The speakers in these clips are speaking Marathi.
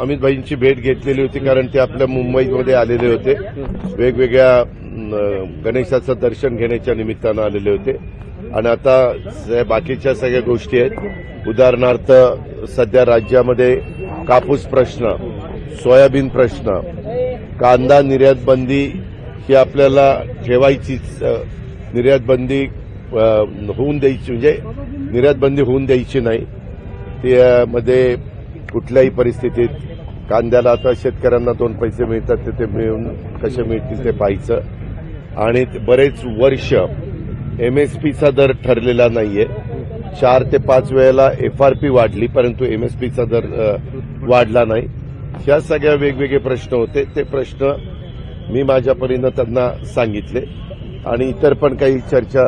अमित भाईंची भेट घेतलेली होती कारण ते आपल्या मुंबईमध्ये आलेले होते. वेगवेगळ्या गणेशाचं दर्शन घेण्याच्या निमित्तानं आलेले होते. आणि आता बाकीच्या सगळ्या गोष्टी आहेत. उदाहरणार्थ सध्या राज्यामध्ये कापूस प्रश्न सोयाबीन प्रश्न कांदा निर्यात बंदी ही आपल्याला ठेवायचीच निर्यात बंदी होऊन द्यायची म्हणजे निर्यात बंदी होऊन द्यायची नाही. त्यामध्ये कुठल्याही परिस्थितीत कांद्याला आता शेतकऱ्यांना दोन पैसे मिळतात ते ते मिळून कसे मिळतील ते पाहायचं. आणि बरेच वर्ष एमएसपीचा दर ठरलेला नाहीये. चार ते पाच वेळेला एफआरपी वाढली परंतु एमएसपीचा दर वाढला नाही. ह्या सगळ्या वेगवेगळे प्रश्न होते. ते प्रश्न मी माझ्या परीनं त्यांना सांगितले. आणि इतर पण काही चर्चा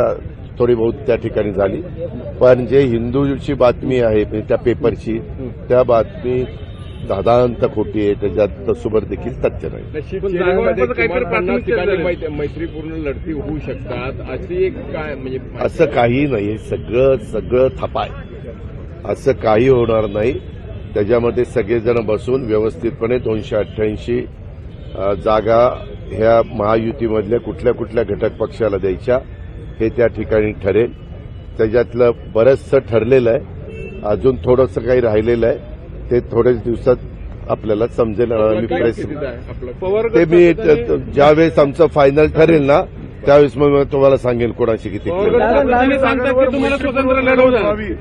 थोडी बहुत त्या ठिकाणी झाली. पण जे हिंदूची बातमी आहे म्हणजे त्या पेपरची त्या बातमी दादांत खोटी आहे त्याच्यात तसोबर देखील तथ्य नाही. मैत्रीपूर्ण लढती होऊ शकतात. अशी एक काय म्हणजे असं काही नाही. सगळं सगळं थपाय. असं काही होणार नाही. त्याच्यामध्ये सगळेजण बसून व्यवस्थितपणे दोनशे अठ्ठ्याऐंशी जागा ह्या महायुतीमधल्या कुठल्या कुठल्या घटक पक्षाला द्यायच्या. हे त्या ठिकाणी ठरेल. त्याच्यातलं बरंचसं ठरलेलं आहे. अजून थोडंसं काही राहिलेलं आहे. ते थोड्याच दिवसात आपल्याला समजेल मी प्रेस ते मी ज्यावेळेस आमचं फायनल ठरेल ना त्यावेळेस मग मी तुम्हाला सांगेल कोणाची किती